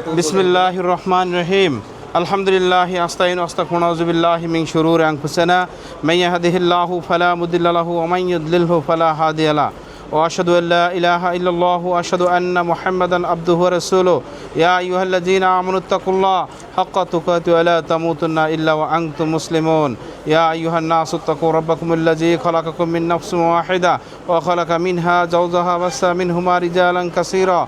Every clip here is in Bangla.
বিসমিল্লাহ রহমান রহিম আলহামদুলিল্লাহ আস্তাইন আস্তাকুন আউযুবিল্লাহ মিন শুরুর আনফুসিনা মান ইয়াহদিহিল্লাহু ফালা মুদিল্লা লাহু ওয়া মান ইউদ্লিলহু ফালা হাদিয়া লা واشهد ان لا اله الا الله واشهد ان محمدا عبده ورسوله يا ايها الذين امنوا اتقوا الله حق تقاته ولا تموتن الا وانتم مسلمون يا ايها الناس اتقوا ربكم الذي خلقكم من نفس واحده وخلق منها زوجها وبث منهما رجالا كثيرا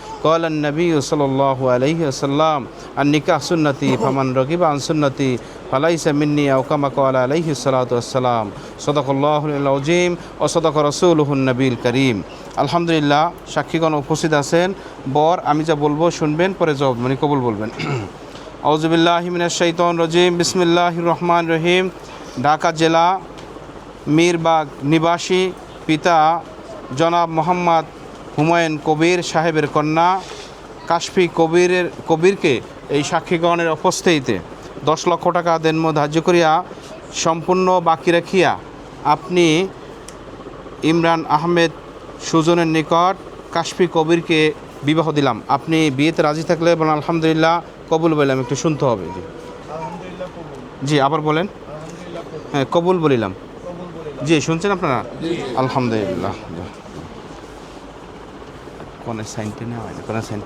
قال النبي صلى الله عليه وسلم النكاح سنتي فمن رغب عن سنتي فليس مني او كما قال عليه الصلاه والسلام صدق الله العظيم وصدق رسوله النبي الكريم আলহামদুলিল্লাহ সাক্ষীগণ উপস্থিত আছেন বর আমি যা বলবো শুনবেন পরে জবাব মানে কবুল বলবেন আউজুবিল্লাহ মিনাশ শাইতান রজিম বিসমিল্লাহ রহমান রহিম ঢাকা জেলা মীরবাগ নিবাসী পিতা জনাব মোহাম্মদ হুমায়ুন কবির সাহেবের কন্যা কাশফি কবিরের কবিরকে এই সাক্ষীগণের উপস্থিতিতে দশ লক্ষ টাকা দেনমো ধার্য করিয়া সম্পূর্ণ বাকি রাখিয়া আপনি ইমরান আহমেদ সুজনের নিকট কাশফি কবিরকে বিবাহ দিলাম। আপনি বিয়েতে রাজি থাকলে বলেন আলহামদুলিল্লাহ কবুল বললাম। একটু শুনতে হবে জি জি আবার বলেন। হ্যাঁ কবুল বলিলাম। জি শুনছেন আপনারা? আলহামদুলিল্লাহ। কোনে সাইনটা নেওয়া হয় না কোনে সাইন